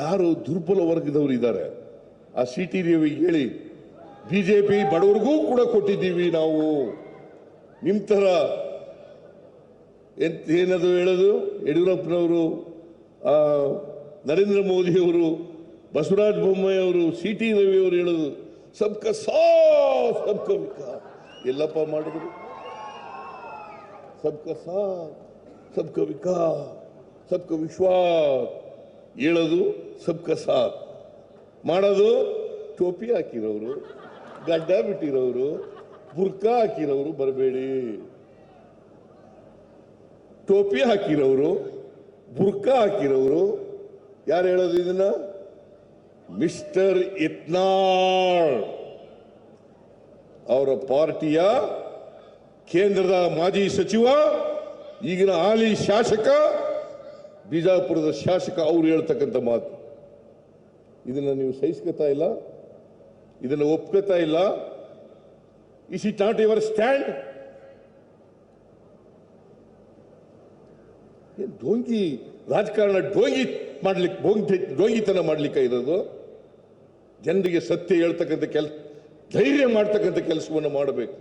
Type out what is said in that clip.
ಯಾರು ದುರ್ಬಲ ವರ್ಗದವರು ಇದ್ದಾರೆ? ಆ ಸಿ ಟಿ ರವಿಗೆ ಹೇಳಿ ಬಿಜೆಪಿ ಬಡವರಿಗೂ ಕೂಡ ಕೊಟ್ಟಿದ್ದೀವಿ ನಾವು. ನಿಮ್ಮ ಥರ ಎಂತ ಏನದು ಹೇಳೋದು? ಯಡಿಯೂರಪ್ಪನವರು ನರೇಂದ್ರ ಮೋದಿಯವರು, ಬಸವರಾಜ ಬೊಮ್ಮಾಯಿ ಅವರು ಸಿ ಟಿ ರವಿ ಅವರು ಹೇಳೋದು ಸಬ್ಕ ಸಾ ಸಬ್ಕ ವಿಕಾಸ್. ಎಲ್ಲಪ್ಪ ಮಾಡಿದ್ರು. ಸಬ್ಕ ಸಾ ಸಬ್ಕ ವಿಕಾಸ್, ಸಬ್ಕ ವಿಶ್ವಾಸ್. ಹೇಳೋದು ಸಬ್ಕ ಸಾಥ್. ಮಾಡೋದು ಟೋಪಿ ಹಾಕಿರೋರು, ಗಡ್ಡ ಬಿಟ್ಟಿರೋರು, ಬುರ್ಕಾ ಹಾಕಿರೋರು ಬರಬೇಡಿ. ಟೋಪಿ ಹಾಕಿರೋರು, ಬುರ್ಕಾ ಹಾಕಿರೋರು, ಯಾರು ಹೇಳೋದು ಇದನ್ನ? ಮಿಸ್ಟರ್ ಇತ್ನಾಳ್. ಅವರ ಪಾರ್ಟಿಯ ಕೇಂದ್ರದ ಮಾಜಿ ಸಚಿವ, ಈಗಿನ ಹಾಲಿ ಶಾಸಕ ಬಿಜಾಪುರದ ಶಾಸಕ ಅವರು ಹೇಳ್ತಕ್ಕಂಥ ಮಾತು. ಇದನ್ನ ನೀವು ಸಹಿಸ್ಕೊತಾ ಇಲ್ಲ, ಇದನ್ನು ಒಪ್ಕೋತಾ ಇಲ್ಲ. Is it not your stand ಡೋಂಗಿ ರಾಜಕಾರಣ ಡೋಂಗಿ ಮಾಡ್ಲಿಕ್ಕೆ ಡೋಂಗಿ ಡೋಂಗಿತನ ಮಾಡ್ಲಿಕ್ಕೆ ಇರೋದು? ಜನರಿಗೆ ಸತ್ಯ ಹೇಳ್ತಕ್ಕಂಥ ಕೆಲಸ ಧೈರ್ಯ ಮಾಡ್ತಕ್ಕಂಥ ಕೆಲಸವನ್ನು ಮಾಡಬೇಕು.